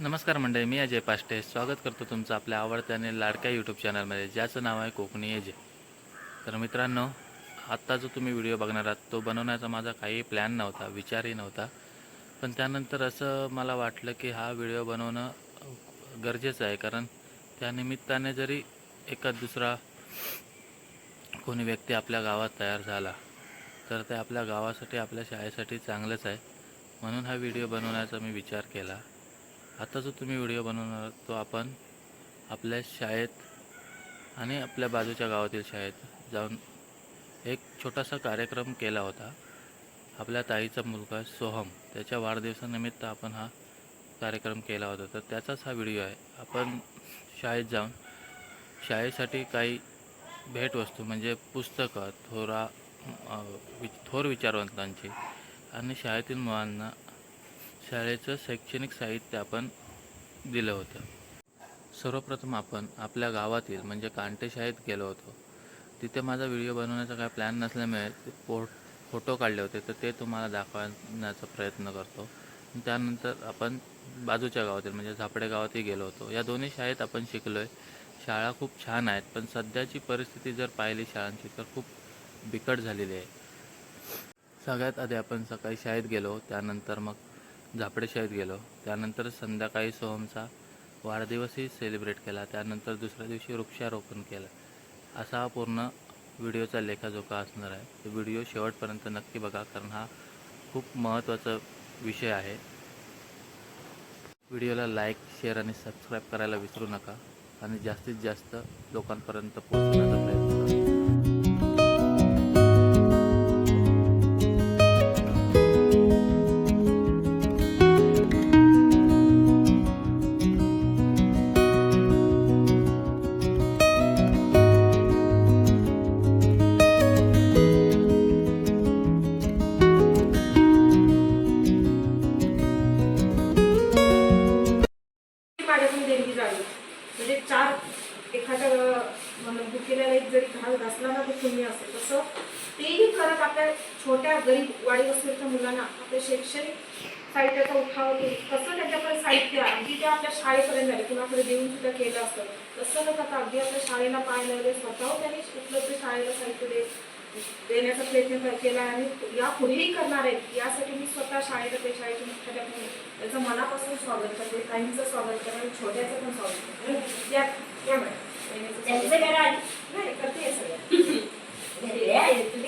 नमस्कार मंडळी मी अजय पाष्टे. स्वागत करतो तुमचं आपल्या आवडत्या आणि लाडक्या यूट्यूब चॅनलमध्ये ज्याचं नाव आहे कोकणी एजे तर मित्रांनो आत्ता जो तुम्ही व्हिडिओ बघणार आहात तो बनवण्याचा माझा काही प्लॅन नव्हता विचारही नव्हता. पण त्यानंतर असं मला वाटलं की हा व्हिडिओ बनवणं गरजेचं आहे. कारण त्यानिमित्ताने जरी एका दुसरा कोणी व्यक्ती आपल्या गावात तयार झाला तर ते आपल्या गावासाठी आपल्या शाळेसाठी चांगलंच आहे. म्हणून हा व्हिडिओ बनवण्याचा मी विचार केला. आता जो तुम्ही व्हिडिओ बनवणार आहात तो आपण आपल्या शाळेत आणि आपल्या बाजूच्या गावातील शाळेत जाऊन एक छोटासा कार्यक्रम केला होता. आपल्या ताईचा मुलगा सोहम त्याच्या वाढदिवसानिमित्त आपण हा कार्यक्रम केला होता. तर त्याचाच हा व्हिडिओ आहे. आपण शाळेत जाऊन शाळेसाठी काही भेटवस्तू म्हणजे पुस्तकं थोरा वि थोर विचारवंतांची आणि शाळेतील मुलांना शाळेचं शैक्षणिक साहित्य आपण दिलं होतं. सर्वप्रथम आपण आपल्या गावातील म्हणजे कांटे शाळेत गेलो होतो. तिथे माझा व्हिडिओ बनवण्याचा काय प्लॅन नसल्यामुळे ते फोटो काढले होते तर ते तुम्हाला दाखवण्याचा प्रयत्न करतो. त्यानंतर आपण बाजूच्या गावातील म्हणजे झापडे गावातही गेलो होतो. या दोन्ही शाळेत आपण शिकलो आहे शाळा खूप छान आहेत पण सध्याची परिस्थिती जर पाहिली शाळांची तर खूप बिकट झालेली आहे. सगळ्यात आधी आपण सकाळी शाळेत गेलो त्यानंतर मग झापडेशाहीत गेलो. त्यानंतर संध्याकाळी सोहमचा वाढदिवसही सेलिब्रेट केला. त्यानंतर दुसऱ्या दिवशी वृक्षारोपण केलं. असा हा पूर्ण व्हिडिओचा लेखाजोखा असणार आहे. तो व्हिडिओ शेवटपर्यंत नक्की बघा कारण हा खूप महत्त्वाचा विषय आहे. व्हिडिओला लाईक शेअर आणि सबस्क्राईब करायला विसरू नका. आणि जास्तीत जास्त लोकांपर्यंत पोहोचण्याचा प्रयत्न करा. माझ्याकडून देणगी जावी म्हणजे चार एखाद्या म्हणजे भुकेल्याला एक जरी घाल असला ना तो पुण्य असेल. तसं तेही करत आपल्या छोट्या गरीब वाडी वस्तीच्या मुलांना आपल्या शैक्षणिक साहित्याचा उठाव देईल कसं त्याच्याकडे साहित्य अगदी ते आपल्या शाळेपर्यंत आले कुणाकडे देऊन सुद्धा केलं असतं. तसं न करता अगदी आपल्या शाळेला पाहायला वगैरे स्वतः त्यांनी उपलब्ध शाळेला साहित्य दे देण्याचा प्रयत्न केला आणि यापुढेही करणार आहेत. यासाठी मी स्वतः ते शाळेचे मुख्याध्यापक म्हणून त्याचं मनापासून स्वागत करते. काहींचं स्वागत करते आणि छोट्याचं पण स्वागत करते. या या मॅडम. नाही करते हे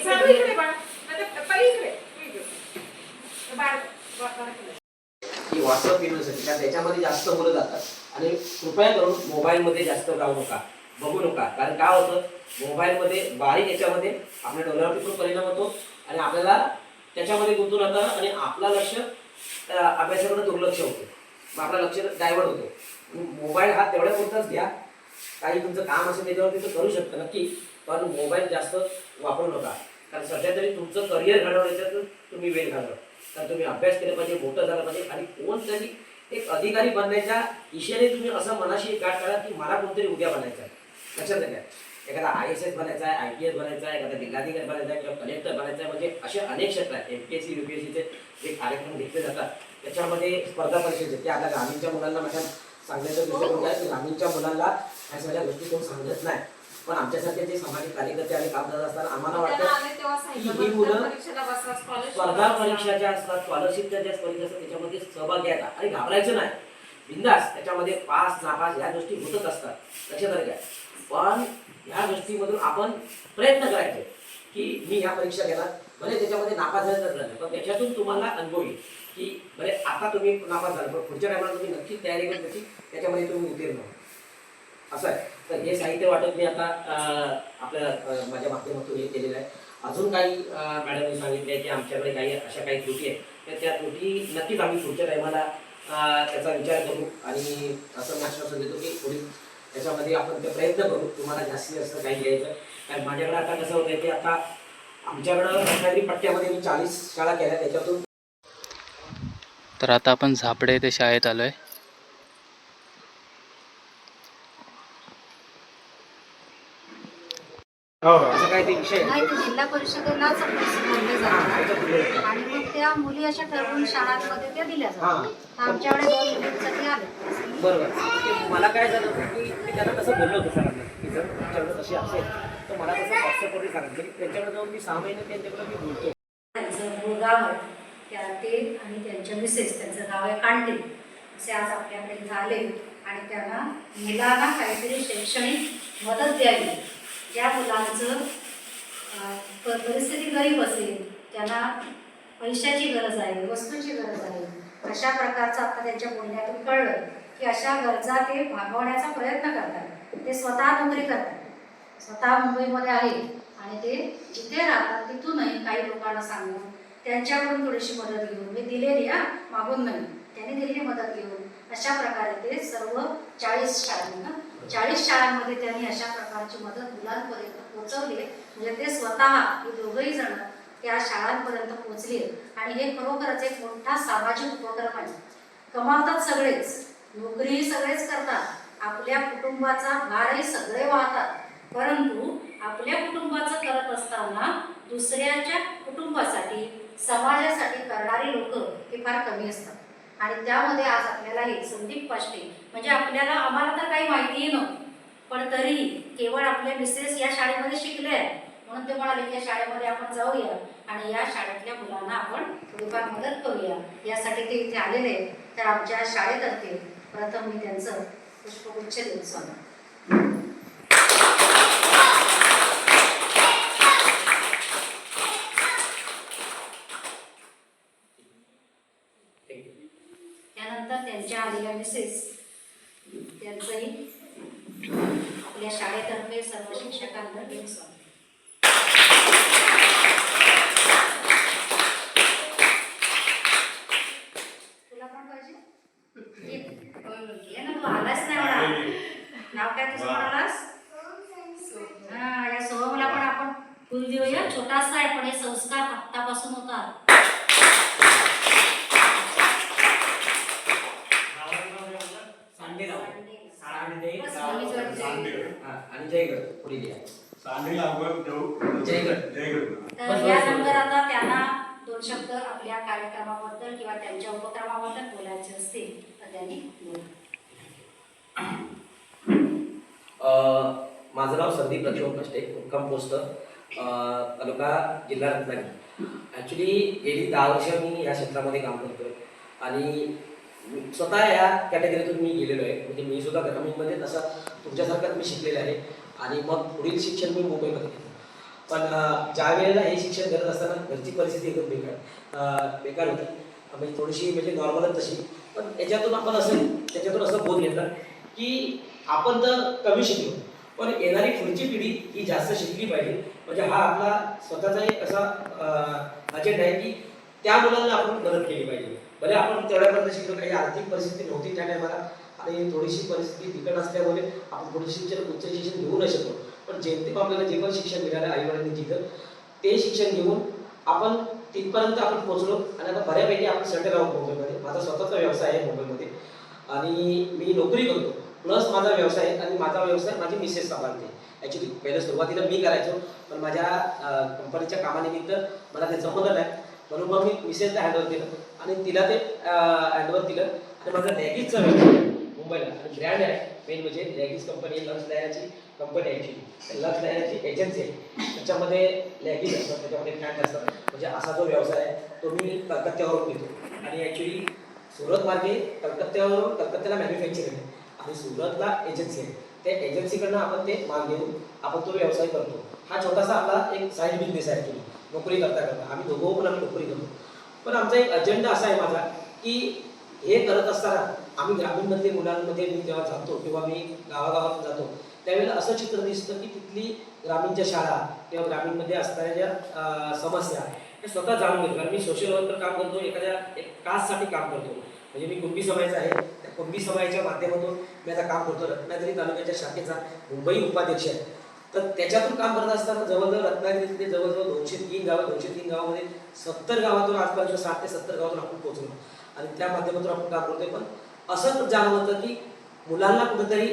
सर्व इकडे बाळा आता परी इकडे. की व्हॉट्सअप येण्यासाठी कारण त्याच्यामध्ये जास्त मुलं जातात. आणि कृपया करून मोबाईलमध्ये जास्त जाऊ नका. बघू नका कारण काय होतं? मोबाईलमध्ये बारीक याच्यामध्ये आपल्या डोळ्यावरती पण परिणाम होतो आणि आपल्याला त्याच्यामध्ये गुंतून राहतं आणि आपला लक्ष त्या अभ्यासाकडे दुर्लक्ष होतं. मग आपलं लक्ष डायव्हर्ट होतो. मोबाईल हा तेवढ्या पुरताच घ्या. काही तुमचं काम असेल त्याच्यावरती तर करू शकता नक्की पण मोबाईल जास्त वापरू नका. कारण सध्या तरी तुमचं करिअर घडवण्याचं तुम्ही वेळ घालवा. तर तुम्ही अभ्यास केला पाहिजे मोठं झालं पाहिजे आणि कोणतरी एक अधिकारी बनण्याच्या इशेने तुम्ही असं मनाशी गाठ काढा की मला कोणतरी उद्या बनायचं आहे. लक्षात घ्या. एखादा आय एस एस बनायचा आहे आय पी एस बनायचा आहे एखादा जिल्हाधिकारी बनायचा आहे किंवा कलेक्टर बनायचा आहे म्हणजे असे अनेक क्षेत्र आहेत. M P S C U P S सीचे जे कार्यक्रम घेतले जातात. त्याच्यामध्ये स्पर्धा परीक्षेचे ते आपल्या ग्रामीणच्या मुलांना माझ्या सांगण्याचा दृष्टिकोन काय की ग्रामीणच्या मुलांना ह्या सगळ्या गोष्टी कोण सांगत नाही. पण आमच्यासारखे जे सामाजिक कार्यकर्ते आणि काम करत असताना आम्हाला वाटतं सांगितलं, ही मुलं स्पर्धा. परीक्षा ज्या असतात स्कॉलरशिपच्या ज्या परीक्षा असतात त्याच्यामध्ये सहभाग घ्यायचा आणि घाबरायचं नाही. बिंदास त्याच्यामध्ये पास नापास या गोष्टी होतच असतात. लक्षात आलं काय पण ह्या गोष्टीमधून आपण प्रयत्न करायचे की मी ह्या परीक्षा घेणार. भले त्याच्यामध्ये नापास झालं तर झालं पण त्याच्यातून तुम्हाला अनुभव येईल की बरे आता तुम्ही नापास झाला पण पुढच्या टायमाला तुम्ही नक्की तयारी करून त्याची त्याच्यामध्ये तुम्ही उत्तीर्ण व्हा. असं आहे. तर हे साहित्य वाटप मी आता आपल्या माझ्या माध्यमातून हे केलेलं आहे. अजून काही मॅडमने सांगितले की आमच्याकडे काही अशा काही त्रुटी आहेत तर त्या त्रुटी नक्कीच आम्ही पुढच्या टायमाला त्याचा विचार करू आणि असं मी आश्वासन देतो की पुढील त्याच्यामध्ये आपण ते प्रयत्न करू. तुम्हाला जास्तीत जास्त काही घ्यायचं. कारण माझ्याकडे आता कसं होतं की आता आमच्याकडं रत्नागिरी पट्ट्यामध्ये मी चाळीस शाळा केल्या त्याच्यातून तर आता आपण झापडे येथे शाळेत आलो आहे ते विषय. नाही. ते जिल्हा परिषदेलाच भरले जातात. आणि मग त्या मुली अशा ठरवून शाळांमध्ये त्या दिल्या. जातात. आमच्याकडे दोन मुलींसाठी आले. बरोबर. ते मला काय झालं होतं की मी त्यांना तसं बोललो होतो सरांना की जर तुमच्याकडे तशी असेल तर मला तसं व्हॉट्सअपवर सांगितलं की त्यांच्याकडे जाऊन मी सहा महिने त्यांच्याकडे मी बोलतो. त्यांचं मूळ गाव आहे त्या ते आणि त्यांच्या मिसेस त्यांचं गाव आहे असे आज आपल्याकडे इथं आले आणि त्यांना मुलांना काहीतरी शैक्षणिक मदत द्यावी. ज्या मुलांचं परिस्थिती गरीब असेल त्यांना पैशाची गरज आहे वस्तूची गरज आहे. अशा प्रकारचं आता त्यांच्या बोलण्यातून कळलं की अशा गरजा ते भागवण्याचा प्रयत्न करतात. ते स्वतः नोकरी करतात. स्वतः मुंबईमध्ये आहे आणि ते जिथे राहतात तिथूनही काही लोकांना सांगून त्यांच्याकडून थोडीशी मदत घेऊन मी दिलेली हा मागून नाही त्यांनी दिलेली मदत घेऊन अशा प्रकारे ते सर्व चाळीस शाळांना चाळीस शाळांमध्ये त्यांनी अशा प्रकारची मदत मुलांपर्यंत पोहोचवली आहे. म्हणजे ते स्वतः हे दोघंही जण त्या शाळांपर्यंत पोहोचले. आणि हे खरोखरच एक मोठा सामाजिक उपक्रम आहे. कमावतात सगळेच नोकरीही सगळेच करतात आपल्या कुटुंबाचा भारही सगळे वाहतात. परंतु आपल्या कुटुंबाचं करत असताना दुसऱ्याच्या कुटुंबासाठी समाजासाठी करणारी लोक हे फार कमी असतात. आणि त्यामध्ये आज आपल्याला हे संदीप पाष्टे म्हणजे आपल्याला आम्हाला तर काही माहितीही नव्हती. पण तरीही केवळ आपल्या मिसेस या शाळेमध्ये शिकले आहेत. म्हणून ते म्हणाले की या शाळेमध्ये आपण जाऊया आणि या शाळेतल्या मुलांना आपण थोडीफार मदत करूया. यासाठी ते इथे आलेले आहेत. तर आमच्या शाळेतर्फे प्रथम मी त्यांचं पुष्पगुच्छ देऊन स्वागत त्यानंतर त्यांच्या आलेल्या मिसेस त्यांचंही आपल्या शाळेतर्फे सर्व शिक्षकांतर्फे स्वागत तुला पण पाहिजे ये. ये ना तू आलाच नाही म्हणा नाव काय तुझं म्हणालास हा या सोहमला पण आपण फुल देऊया छोटासा आहे पण हे संस्कार आत्तापासून होतात सांडेगाव सांडे बस, गाव. मी जर- सांडेगाव. हा, आणि जयगड पुढे लिहा यानंतर आता त्यांना दोन शब्द आपल्या कार्यक्रमाबद्दल किंवा त्यांच्या उपक्रमाबद्दल बोलायचे असतील तर त्यांनी माझं नाव संदीप लक्ष्मण कष्टे मुक्काम पोस्ट अ, तालुका जिल्हा रत्नागिरी. ॲक्च्युली गेली दहा वर्ष मी या क्षेत्रामध्ये काम करतोय. आणि स्वतः या कॅटेगरीतून मी गेलेलो आहे. म्हणजे मी सुद्धा ग्रामीणमध्ये तसा तुमच्यासारखाच मी शिकलेलं आहे. आणि मग पुढील शिक्षण मी मुंबईमध्ये घेतलं पण ज्या वेळेला हे शिक्षण करत असताना घरची परिस्थिती एकदम बेकार बेकार होती. म्हणजे थोडीशी म्हणजे नॉर्मलच तशी. पण याच्यातून आपण असं त्याच्यातून असं बोध घेतला की आपण तर कमी शिकलो पण येणारी पुढची पिढी ही जास्त शिकली पाहिजे. म्हणजे हा आपला स्वतःचा एक असा अजेंडा आहे की त्या मुलांना आपण मदत केली पाहिजे. भले आपण तेवढ्यापर्यंत शिकलो काही आर्थिक परिस्थिती नव्हती त्या टायमाला आणि थोडीशी परिस्थिती बिकट असल्यामुळे आपण पुढे शिक्षण उच्च शिक्षण घेऊ नाही शकतो पण जेमतेम आपल्याला जे पण शिक्षण मिळालं आईवडिलांनी वडिलांनी ते शिक्षण घेऊन आपण तिथपर्यंत आपण पोहोचलो आणि आता बऱ्यापैकी आपण सेटल आहोत मुंबईमध्ये. माझा स्वतःचा व्यवसाय आहे मुंबईमध्ये. आणि मी नोकरी करतो. प्लस माझा व्यवसाय आहे आणि माझा व्यवसाय माझी मिसेस सांभाळते. ॲक्च्युली पहिलं सुरुवातीला मी करायचो पण माझ्या कंपनीच्या कामानिमित्त मला ते जमलं नाही. म्हणून मग मी मिसेसला हँडओव्हर दिलं आणि तिला ते हँडओव्हर दिलं. आणि माझा लॅगेजचा व्यवसाय. मुंबईला. आणि ब्रँड आहे. मेन म्हणजे लॅगिस कंपनी लक्स लॅनाची कंपनी आहे लक्स लॅनाची एजन्सी आहे. त्याच्यामध्ये लॅगिस असतात त्याच्यामध्ये ब्रँड असतात. म्हणजे असा जो व्यवसाय आहे तो मी कलकत्त्यावरून घेतो. आणि ॲक्च्युली सुरत मार्गे कलकत्त्यावरून कलकत्त्याला मॅन्युफॅक्चरिंग आहे. आणि सुरतला एजन्सी आहे. त्या एजन्सीकडनं आपण ते माल घेऊन आपण तो व्यवसाय करतो. हा छोटासा आपला एक साईड बिझनेस आहे ॲक्च्युली नोकरी करता करता. आम्ही दोघं पण आम्ही नोकरी करतो. पण आमचा एक अजेंडा असा आहे माझा की हे करत असताना आम्ही ग्रामीणमधले मुलांमध्ये मी जेव्हा जातो किंवा मी गावागावात जातो त्यावेळेला असं चित्र दिसतं की तिथली ग्रामीणच्या शाळा किंवा ग्रामीणमध्ये असणाऱ्या ज्या समस्या हे स्वतः जाणून घेतो. कारण मी सोशल वर्कर काम करतो एखाद्या एक कास्टसाठी काम करतो. म्हणजे मी कुंभी समाजाचा आहे त्या कुंभी समाजाच्या माध्यमातून मी आता काम करतो. रत्नागिरी तालुक्याच्या शाखेचा मुंबई उपाध्यक्ष आहे. तर त्याच्यातून काम करत असताना जवळजवळ रत्नागिरीतले जवळजवळ दोनशे तीन गावं दोनशे तीन गावामध्ये सत्तर गावातून आजपर्यंत साठ ते सत्तर गावातून आपण पोहोचलो. आणि त्या माध्यमातून आपण काम करतोय. पण असं जाणवतं की मुलांना कुठेतरी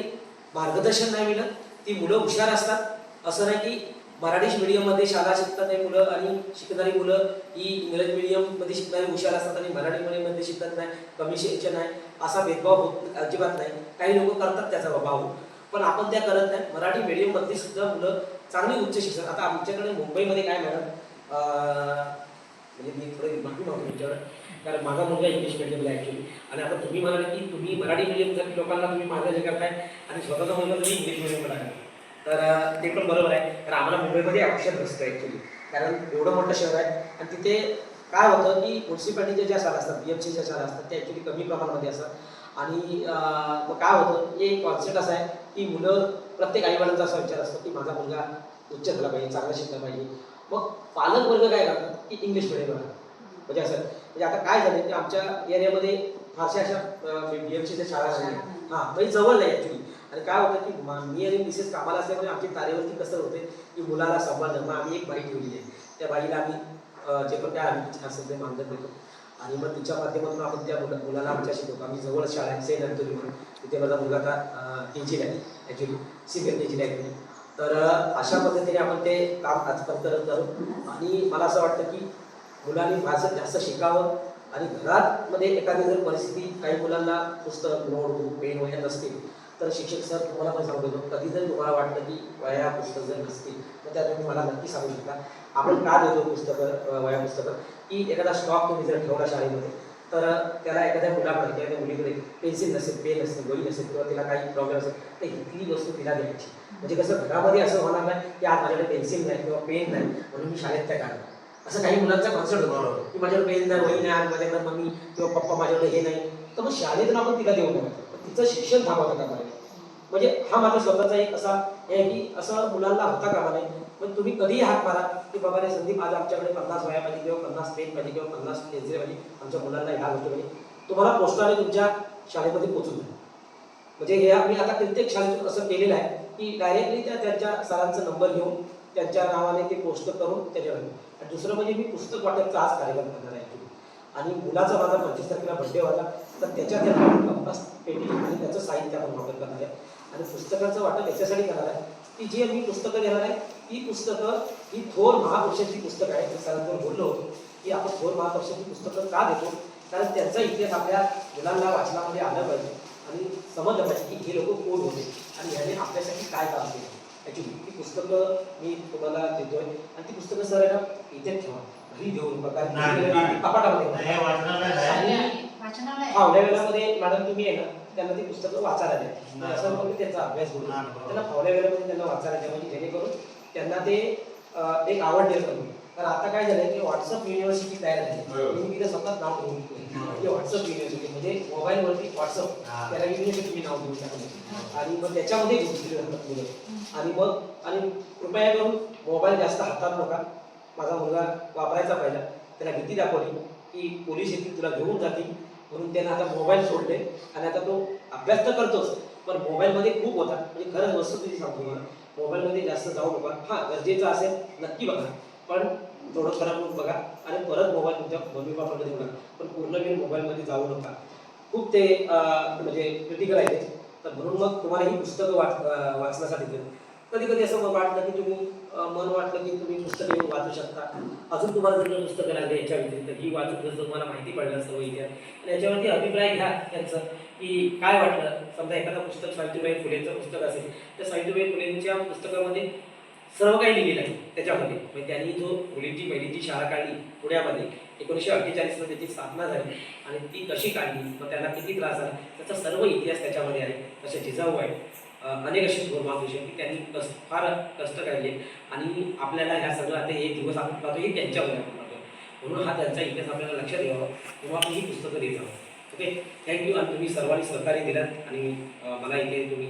मार्गदर्शन नाही मिळत. ती मुलं हुशार असतात. असं नाही की मराठी मीडियममध्ये शाळा शिकतात नाही मुलं आणि शिकणारी मुलं ही इंग्रजी मीडियममध्ये शिकणारी हुशार असतात आणि मराठी मीडियममध्ये शिकत नाही कमी शिक्षण आहे असा भेदभाव होत अजिबात नाही. काही लोक करतात त्याचा भाव पण आपण त्या करत नाही. मराठी मीडियममध्ये सुद्धा मुलं चांगली उच्च शिक्षण आता आमच्याकडे मुंबईमध्ये काय मॅडम म्हणजे मी थोडं माफी मागतो तुमच्यावर कारण माझा मुलगा इंग्लिश मिडियमला ॲक्च्युली आणि आता तुम्ही म्हणाले की तुम्ही मराठी मिडियम लोकांना तुम्ही माझं जे करताय आणि स्वतःचा मुलगा तुम्ही इंग्लिश मिडियमला आहे तर ते पण बरोबर आहे. कारण आम्हाला मुंबईमध्ये ऑप्शन नसतं ॲक्च्युली कारण एवढं मोठं शहर आहे. आणि तिथे काय होतं की म्युन्सिपालिटीच्या ज्या शाळा असतात बी एम सीच्या शाळा असतात त्या ॲक्च्युली कमी प्रमाणामध्ये असतात. आणि मग काय होतं एक कॉन्सेप्ट असा आहे की मुलं प्रत्येक आईवडिलांचा असा विचार असतो की माझा मुलगा उच्च झाला पाहिजे चांगला शिकला पाहिजे. मग पालक वर्ग काय करतात? की इंग्लिश मिडियमला म्हणजे असं म्हणजे आता काय झालं की आमच्या एरियामध्ये फारशा अशा बी एम सीच्या शाळा नाही हां. म्हणजे जवळ नाही ॲक्च्युली आणि काय होतं की मा- आणि मिसेस कामाला असल्यामुळे आमची तारेवरती कसं होते की मुलाला सांभाळणं मग आम्ही एक बाई ठेवली आहे. त्या बाईला आम्ही जे पण काय आम्ही असेल ते मानधन देतो. आणि मग तिच्या माध्यमातून आपण त्या मुला मुलाला आमच्या शिकवतो. आम्ही जवळ शाळा आहे सेंट अँथोनी म्हणून तिथे माझा मुलगा आता आहे ॲक्च्युली सिनियर जीला आहे. तर अशा पद्धतीने आपण ते काम आजकाल करत आहोत आणि मला असं वाटतं की मुलांनी फारसं जास्त शिकावं आणि घरात मध्ये एखादी जर परिस्थिती काही मुलांना पुस्तक नोटबुक पेन वगैरे नसतील तर शिक्षक सर तुम्हाला पण सांगू देतो कधी जर तुम्हाला वाटतं की वया पुस्तक जर नसतील तर त्या तुम्ही मला नक्की सांगू शकता. आपण का देतो पुस्तकं वया पुस्तकं? की एखादा स्टॉक तुम्ही जर ठेवला शाळेमध्ये तर त्याला एखाद्या मुलाकडे किंवा त्या मुलीकडे पेन्सिल नसेल पेन नसेल वही नसेल किंवा तिला काही प्रॉब्लेम असेल तर इथली वस्तू तिला द्यायची. म्हणजे कसं घरामध्ये असं होणार नाही की आज माझ्याकडे पेन्सिल नाही किंवा पेन नाही म्हणून मी शाळेत त्या काढणार असं काही मुलांचा कॉन्सेप्ट होतो. की माझ्याकडे पेन नाही वही नाही आज माझ्याकडे मम्मी किंवा पप्पा माझ्याकडे हे नाही. तर मग शाळेतून आपण तिला देऊ नका तिचं शिक्षण थांबवता नये म्हणजे हा माझा स्वतःचा एक असा हे आहे की असं मुलांना होता कामा नये. पण तुम्ही कधीही हात मारा की बाबा रे संदीप आज आमच्याकडे पन्नास वया पाहिजे किंवा पन्नास पेन पाहिजे किंवा पन्नास पेन्सिल पाहिजे आमच्या मुलांना ह्या गोष्टी पाहिजे तुम्हाला पोस्टाने तुमच्या शाळेमध्ये पोचून द्या. म्हणजे हे आम्ही आता कित्येक शाळेतून असं केलेलं आहे की डायरेक्टली त्या त्यांच्या सरांचा नंबर घेऊन त्यांच्या नावाने ते पोस्ट करून त्याच्यावर आणि दुसरं म्हणजे मी पुस्तक वाटपचा आज कार्यक्रम करणार आहे आणि मुलाचा माझा पंचवीस तारखेला बड्डे होता तर त्याच्यात आपण कंपास पेटी आणि त्याचं साहित्य आपण वापर करणार आहे. आणि पुस्तकाचं वाटप याच्यासाठी करणार आहे की जी मी पुस्तकं देणार आहे ती पुस्तकं ही थोर महापुरुषांची पुस्तकं आहेत. मी सरांवर बोललो होतो की आपण थोर महापुरुषांची पुस्तकं का देतो? कारण त्यांचा इतिहास आपल्या मुलांना वाचनामध्ये आलं पाहिजे. आणि समजलं पाहिजे की हे लोक कोण होते आणि ह्याने आपल्यासाठी काय काम केलं. ॲक्च्युली ती पुस्तकं मी तुम्हाला देतोय. आणि ती पुस्तकं सर आहे ना इथे ठेवा. घरी नका घरी नाही. कपाटामध्ये. वेळामध्ये मॅडम तुम्ही आहे ना त्यांना ती पुस्तकं वाचायला द्या. असं त्यांचा अभ्यास करू नाही, बरोबर. त्यांना फावल्या वेळामध्ये त्यांना वाचायला द्या. म्हणजे जेणेकरून त्यांना ते एक आवड निर्माण होईल तर आता काय झालंय की व्हॉट्सअप युनिव्हर्सिटी तयार झाली. मी तिथे सतत नाव की व्हॉट्सअप युनिव्हर्सिटी म्हणजे मोबाईलवरती व्हॉट्सअप हा. त्याला युनिव्हर्सिटी नाव देऊन टाकलं आणि मग त्याच्यामध्ये मुलं. आणि मग आणि कृपया करून मोबाईल जास्त हातात नका. माझा मुलगा वापरायचा पाहिजे त्याला भीती दाखवली की पोलीस येतील तुला घेऊन जातील. म्हणून त्यानं आता मोबाईल सोडले. आणि आता तो अभ्यास तर करतोच पण मोबाईलमध्ये खूप होता. म्हणजे खरंच वस्तू तुझी सांगतो मला मोबाईलमध्ये जास्त जाऊ नका. हां गरजेचं असेल नक्की बघा. पण थोडं खराब बघा. आणि परत मोबाईल तुमच्या मम्मी पप्पाकडे देऊ नका. पण पूर्ण वेळ मोबाईलमध्ये जाऊ नका. खूप ते म्हणजे क्रिटिकल आहे ते. तर म्हणून मग तुम्हाला ही पुस्तकं वाच वाचण्यासाठी कधी कधी असं वाटलं की तुम्ही मन वाटलं की तुम्ही पुस्तकं येऊन वाचू शकता. अजून तुम्हाला जर पुस्तकं लागले याच्या व्यतिरिक्त ही वाचून जर तुम्हाला माहिती पडलं सर्व वगैरे आणि याच्यावरती अभिप्राय घ्या त्यांचं. की काय वाटलं? समजा एखादं पुस्तक सावित्रीबाई फुलेंचं पुस्तक असेल तर सावित्रीबाई फुलेंच्या पुस्तकामध्ये सर्व काही लिहिलेलं आहे त्याच्यामध्ये. म्हणजे त्यांनी जो मुलींची पहिलीची शाळा काढली पुण्यामध्ये एकोणीसशे अठ्ठेचाळीसमध्ये त्याची स्थापना झाली आणि ती कशी काढली मग त्यांना किती त्रास झाला त्याचा सर्व इतिहास त्याच्यामध्ये आहे. तसे जिजाऊ आहे अनेक असे थोर की त्यांनी कस फार कष्ट काढले आणि आपल्याला ह्या सगळं आता एक दिवस आपण पाहतो हे त्यांच्यामुळे आपण पाहतो म्हणून हा त्यांचा इतिहास आपल्याला लक्षात घ्यावा तेव्हा आपण ही पुस्तकं देत आहोत. ओके? थँक्यू आणि तुम्ही सर्वांनी सहकार्य दिलं आणि मला इथे तुम्ही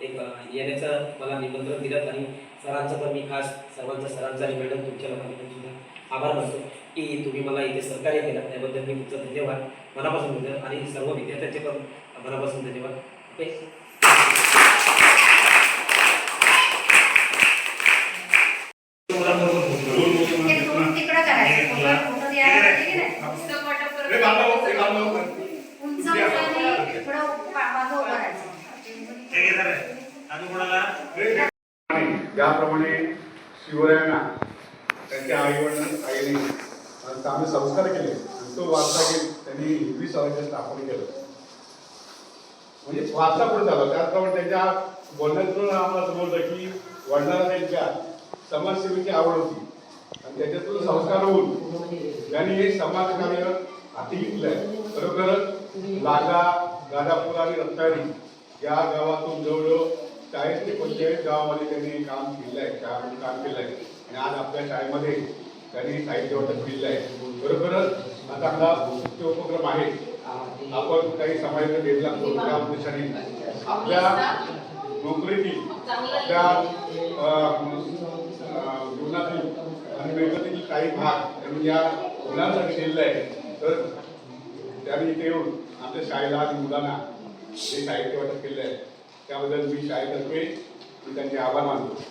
एक येण्याचं मला निमंत्रण दिलं आणि सरांचं पण मी खास सर्वांचा सरांचा आणि मॅडम तुमच्या लोकांनी पण सुद्धा आभार मानतो की तुम्ही मला इथे सहकार्य केलं. त्याबद्दल मी तुमचं धन्यवाद. मनापासून धन्यवाद. आणि सर्व विद्यार्थ्यांचे पण मनापासून धन्यवाद. ओके ते दोन तिकडं करायचं मोबाईल फोटो द्यायला पाहिजे की नाही पुस्तक वाटप हे काम लाव, हे काम लाव. उंच उंचाने थोडं पा- मागं उभं राहायचं ज्याप्रमाणे शिवरायांना त्यांच्या आई आईने चांगले संस्कार केले आणि तो वारसा घेत त्यांनी हिंदवी स्वराज्य स्थापन केलं. म्हणजे वारसा पुढे झाला त्याचप्रमाणे त्यांच्या बोलण्यातून आम्हाला समजलं की वडिलांना त्यांच्या समाजसेवेची आवड होती. आणि त्याच्यातून संस्कार होऊन त्यांनी हे समाजकार्य हाती घेतलंय. खरोखरच लागा गादापूर आणि रत्नागिरी या गावातून जवळजवळ चाळीस ते पंचेचाळीस गावामध्ये त्यांनी काम केलं आहे काम काम केलं आहे आणि आज आपल्या शाळेमध्ये त्यांनी साहित्य वाटप केलं आहे बरोबरच आता आपला मुख्य उपक्रम आहे. आपण काही समाजाचा घेतला करू त्या उद्देशाने. आपल्या नोकरीतील आपल्या जीवनातील आणि वेगवेगळे काही भाग त्यांनी या मुलांसाठी दिलेला आहे तर त्यांनी इथे येऊन आमच्या शाळेला आणि मुलांना जे साहित्य वाटप केलं आहे त्याबद्दल मी शाळेतर्फे मी त्यांचे आभार मानतो.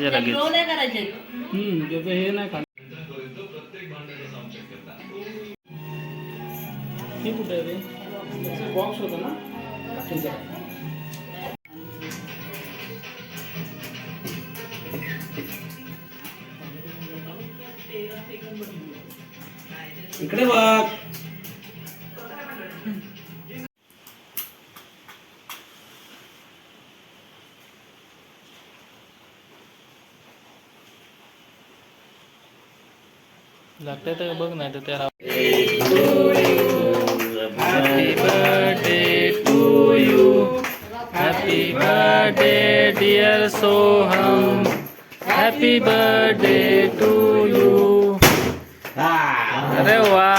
काढायचे लगेच. हम्म त्याचं हे नाही खात हे कुठे आहे रे? बॉक्स होता ना. इकडे बघ. लागतंय तर बघ नाही तर त्याला happy birthday to you happy birthday dear Soham happy birthday to you अरे वा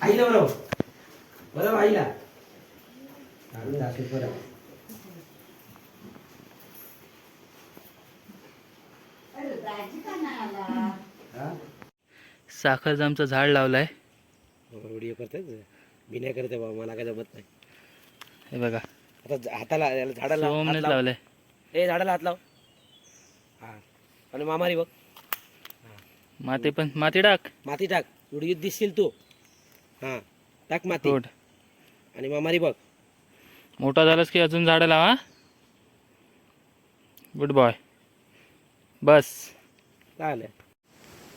आईला बरोबर बरोबर आईला बरं साखरजामचं झाड लावलंय. व्हिडिओ करतात बिन्या करते बाबा मला काय जमत नाही. हे बघा. आता हाताला झाडाला लाव. लावलंय. ए झाडाला हात लाव. हा. आणि मामारी बघ. माती पण माती टाक. माती टाक. व्हिडिओ दिसशील तू. हा. टाक माती. गुड. आणि मामारी बघ. मोठा झालास की अजून झाडं लावा. Good boy. बस. आलं?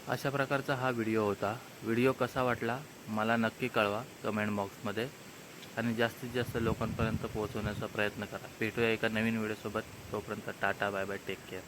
अशा प्रकारचा हा व्हिडिओ होता. व्हिडिओ कसा वाटला मला नक्की कळवा कमेंट बॉक्समध्ये. आणि जास्तीत जास्त लोकांपर्यंत पोहोचवण्याचा प्रयत्न करा. भेटूया एका नवीन व्हिडिओसोबत. तोपर्यंत tata bye bye take care.